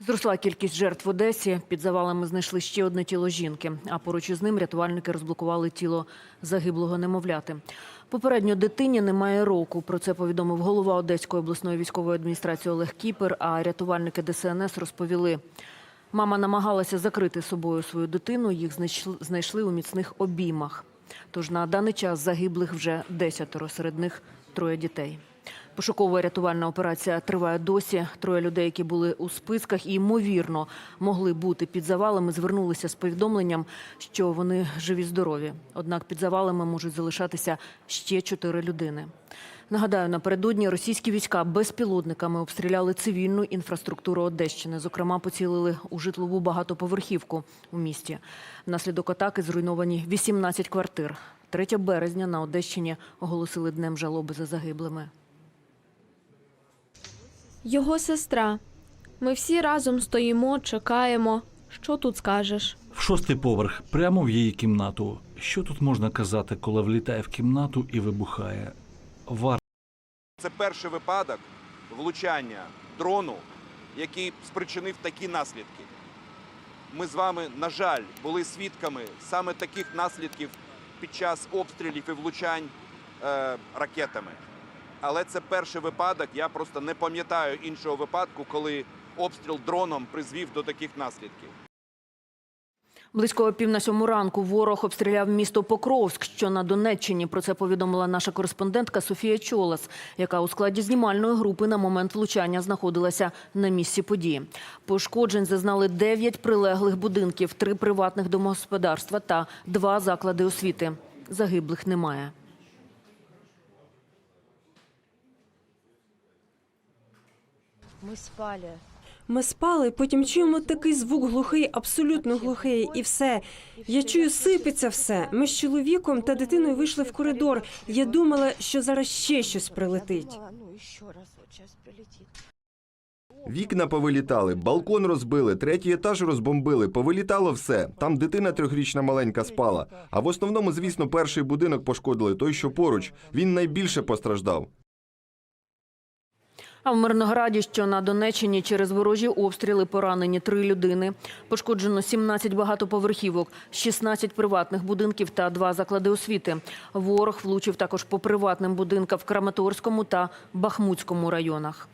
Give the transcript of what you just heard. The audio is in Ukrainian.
Зросла кількість жертв в Одесі. Під завалами знайшли ще одне тіло жінки. А поруч із ним рятувальники розблокували тіло загиблого немовляти. Попередньо дитині немає року. Про це повідомив голова Одеської обласної військової адміністрації Олег Кіпер. А рятувальники ДСНС розповіли. Мама намагалася закрити собою свою дитину. Їх знайшли- у міцних обіймах. Тож на даний час загиблих вже десятеро, серед них троє дітей. Пошукова рятувальна операція триває досі. Троє людей, які були у списках і ймовірно могли бути під завалами, звернулися з повідомленням, що вони живі здорові. Однак під завалами можуть залишатися ще чотири людини. Нагадаю, напередодні російські війська безпілотниками обстріляли цивільну інфраструктуру Одещини. Зокрема, поцілили у житлову багатоповерхівку у місті. Внаслідок атаки зруйновані 18 квартир. 3 березня на Одещині оголосили днем жалоби за загиблими. Його сестра. Ми всі разом стоїмо, чекаємо. Що тут скажеш? В шостий поверх, прямо в її кімнату. Що тут можна казати, коли влітає в кімнату і вибухає? Вар Це перший випадок влучання дрону, який спричинив такі наслідки. Ми з вами, на жаль, були свідками саме таких наслідків під час обстрілів і влучань е, ракетами. Але це перший випадок. Я просто не пам'ятаю іншого випадку, коли обстріл дроном призвів до таких наслідків. Близько пів на сьому ранку ворог обстріляв місто Покровськ, що на Донеччині. Про це повідомила наша кореспондентка Софія Чолас, яка у складі знімальної групи на момент влучання знаходилася на місці події. Пошкоджень зазнали 9 прилеглих будинків, 3 приватних домогосподарства та 2 заклади освіти. Загиблих немає. Мы спали. Ми спали, потім чуємо такий звук глухий, абсолютно глухий, і все. Я чую, сипеться все. Ми з чоловіком та дитиною вийшли в коридор. Я думала, що зараз ще щось прилетить. Ну раз вот сейчас прилетит. Вікна повилітали, балкон розбили, третій етаж розбомбили, повилітало все. Там дитина трьохрічна маленька спала. А в основному, звісно, перший будинок пошкодили, той, що поруч. Він найбільше постраждав. А в Мирнограді, що на Донеччині, через ворожі обстріли поранені три людини. Пошкоджено 17 багатоповерхівок, 16 приватних будинків та два заклади освіти. Ворог влучив також по приватним будинкам в Краматорському та Бахмутському районах.